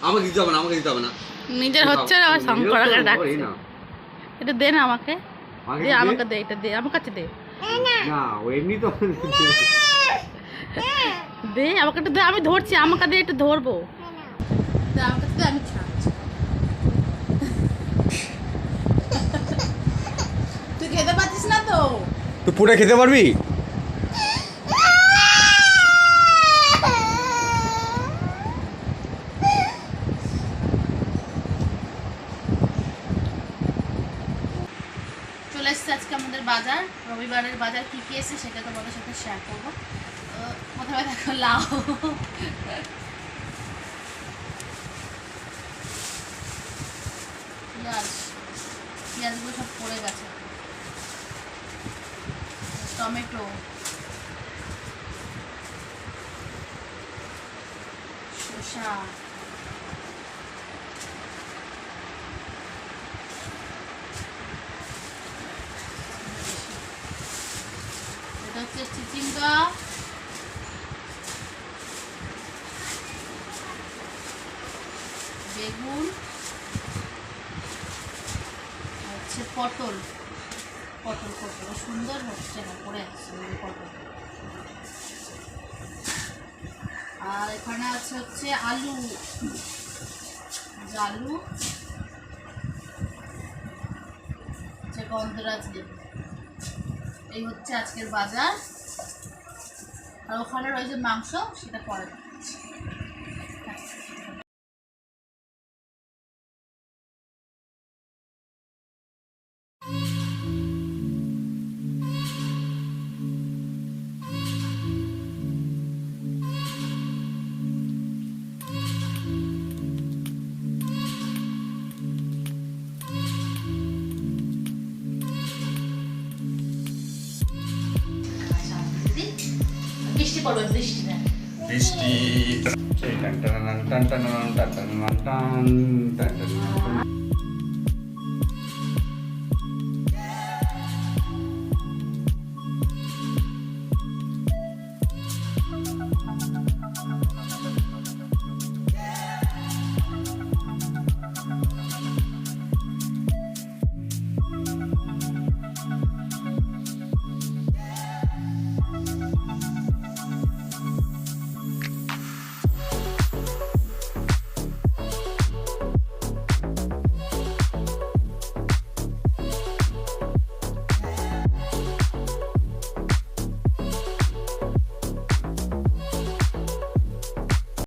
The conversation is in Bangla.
আমাকে দিতে হবে না আমাকে দিতে হবে না। নিজের হচ্ছে না আবার শঙ্কর আগে এই ডাকছে। না। এটা দে না আমাকে। দে। আমাকে দে এটা দে আমার কাছে দে। না ও এমনি তো দে আমাকে একটু দে আমি ধরছি আমাকে দে একটু ধরবো। দে আমার কাছে দে আমি ছাড়ছি। তুই খেতে পারছিস না তো? তুই পুরো খেতে পারবি? চলে এসেছে আজকে আমাদের বাজার, রবিবারের বাজার কী কী এসেছে সেটা তোমাদের সাথে শেয়ার করব। তো প্রথমে দেখো লাউ। পেঁয়াজ, পেঁয়াজগুলো সব পড়ে গেছে। টমেটো। শসা। হচ্ছে চিচিঙ্গা বেগুন হচ্ছে পটল পটল পটল সুন্দর হচ্ছে না পড়ে আসছে পটল আর এখানে আছে হচ্ছে আলু আলু হচ্ছে গন্ধরাজ লেবু এই হচ্ছে আজকের বাজার। আর ওখানে রয়েছে মাংস সেটা পরে this Thank you.